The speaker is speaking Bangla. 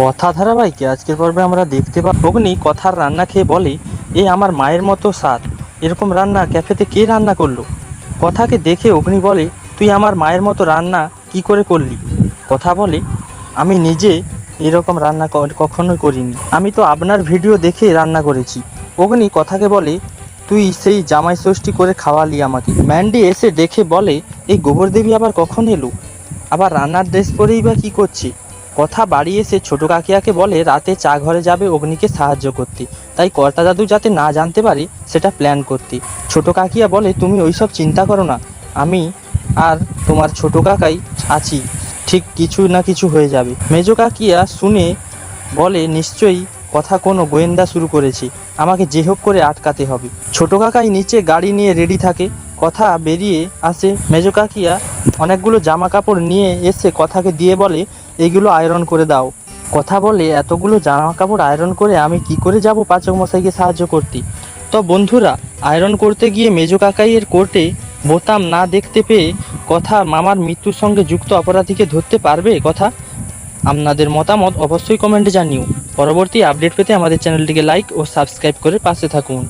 কথা ধারাবাহিকে আজকের পর্বে আমরা দেখতে পাব। অগ্নি কথার রান্না খেয়ে বলে, এ আমার মায়ের মতো স্বাদ এরকম রান্না ক্যাফেতে কে রান্না করল? কথাকে দেখে অগ্নি বলে, তুই আমার মায়ের মতো রান্না কি করে করলি? কথা বলে, আমি নিজে এরকম রান্না কখনোই করিনি। আমি তো আপনার ভিডিও দেখে রান্না করেছি। অগ্নি কথাকে বলে, তুই সেই জামাই ষষ্ঠী করে খাওয়ালি আমাকে। ম্যান্ডি এসে দেখে বলে, এই গোবরদেবী আবার কখন এলো? আবার রান্নার ড্রেস পরেই বা কী করছে? কথা বাড়ি এসে ছোট কাকিয়াকে বলে, রাতে চা ঘরে যাবে, অগ্নিকে সাহায্য করতে। তাই কর্তা দাদু যাতে না জানতে পারে, সেটা প্ল্যান করতে। ছোট কাকিয়া বলে, তুমি ওইসব চিন্তা করো না। আমি আর তোমার ছোট কাকাই আছি। ঠিক কিছু না কিছু হয়ে যাবে। মেজো কাকিয়া শুনে বলে, নিশ্চয়ই কথা কোনো গোয়েন্দা শুরু করেছি। আমাকে যে হোক করে আটকাতে হবে। ছোট কাকাই নিচে গাড়ি নিয়ে রেডি থাকে। কথা বেরিয়ে আসে। মেজো কাকিয়া অনেকগুলো জামা কাপড় নিয়ে এসে কথাকে দিয়ে বলে এগুলো আয়রন করে দাও। কথা বলে এতগুলো জামা কাপড় আয়রন করে আমি কি করে যাব পাচক মশাইকে সাহায্য করতে? তো বন্ধুরা, আয়রন করতে গিয়ে মেজো কাকাইয়ের কোর্টে বোতাম না দেখতে পেয়ে কথা মামার মৃত্যুর সঙ্গে যুক্ত অপরাধীকে ধরতে পারবে? কথা? আপনাদের মতামত অবশ্যই কমেন্টে জানিও। পরবর্তী আপডেট পেতে আমাদের চ্যানেলটিকে লাইক ও সাবস্ক্রাইব করে পাশে থাকুন।